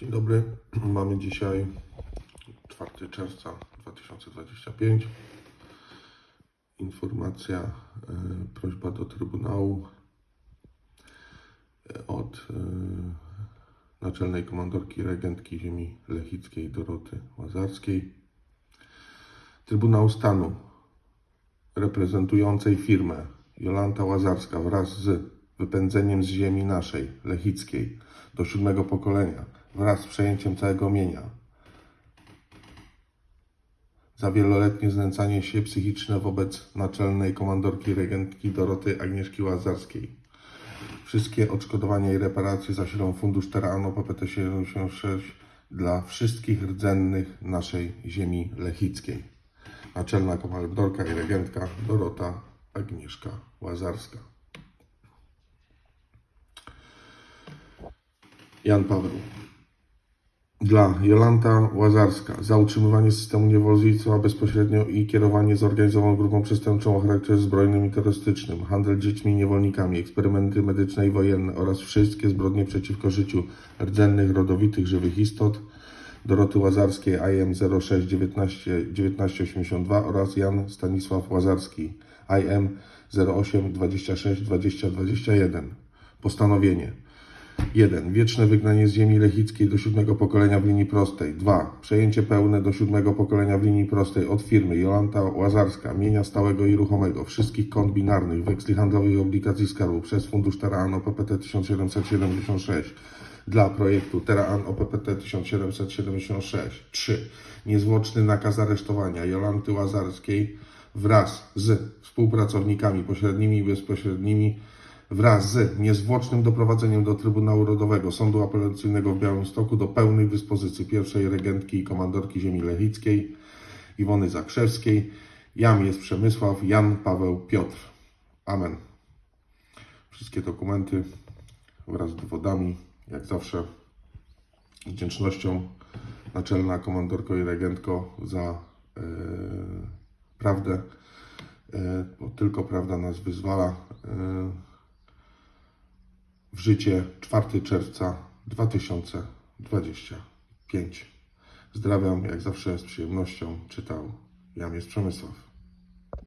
Dzień dobry. Mamy dzisiaj 4 czerwca 2025. Informacja, e, prośba do Trybunału e, od e, naczelnej komandorki regentki ziemi lechickiej Doroty Łazarskiej. Trybunał Stanu reprezentującej firmę Jolanta Łazarska wraz z wypędzeniem z ziemi naszej, lechickiej, do siódmego pokolenia, wraz z przejęciem całego mienia, za wieloletnie znęcanie się psychiczne wobec naczelnej komandorki regentki Doroty Agnieszki Łazarskiej. Wszystkie odszkodowania i reparacje zasilą Fundusz Terrano PPT 76 dla wszystkich rdzennych naszej ziemi lechickiej. Naczelna komandorka i regentka Dorota Agnieszka Łazarska. Jan Paweł. Dla Jolanta Łazarska za utrzymywanie systemu niewolnictwa bezpośrednio i kierowanie zorganizowaną grupą przestępczą o charakterze zbrojnym i terrorystycznym, handel dziećmi i niewolnikami, eksperymenty medyczne i wojenne oraz wszystkie zbrodnie przeciwko życiu rdzennych, rodowitych, żywych istot. Doroty Łazarskiej IM 06 19 1982 oraz Jan Stanisław Łazarski IM 08 26 20 21. Postanowienie 1. Wieczne wygnanie z ziemi lechickiej do siódmego pokolenia w linii prostej. 2. Przejęcie pełne do siódmego pokolenia w linii prostej od firmy Jolanta Łazarska, mienia stałego i ruchomego, wszystkich kont binarnych, weksli handlowych i obligacji skarbu przez Fundusz Terrano PPT 1776 dla projektu Terran OPPT 1776. 3. Niezwłoczny nakaz aresztowania Jolanty Łazarskiej wraz z współpracownikami pośrednimi i bezpośrednimi wraz z niezwłocznym doprowadzeniem do Trybunału Rodowego Sądu Apelacyjnego w Białymstoku do pełnej dyspozycji pierwszej regentki i komandorki ziemi lechickiej Iwony Zakrzewskiej. Jam jest Przemysław, Jan Paweł Piotr. Amen. Wszystkie dokumenty wraz z dowodami, jak zawsze z wdzięcznością naczelna komandorko i regentko za e, prawdę, e, bo tylko prawda nas wyzwala. E, w życie 4 czerwca 2025. Pozdrawiam, jak zawsze z przyjemnością czytał Jan jest Przemysław.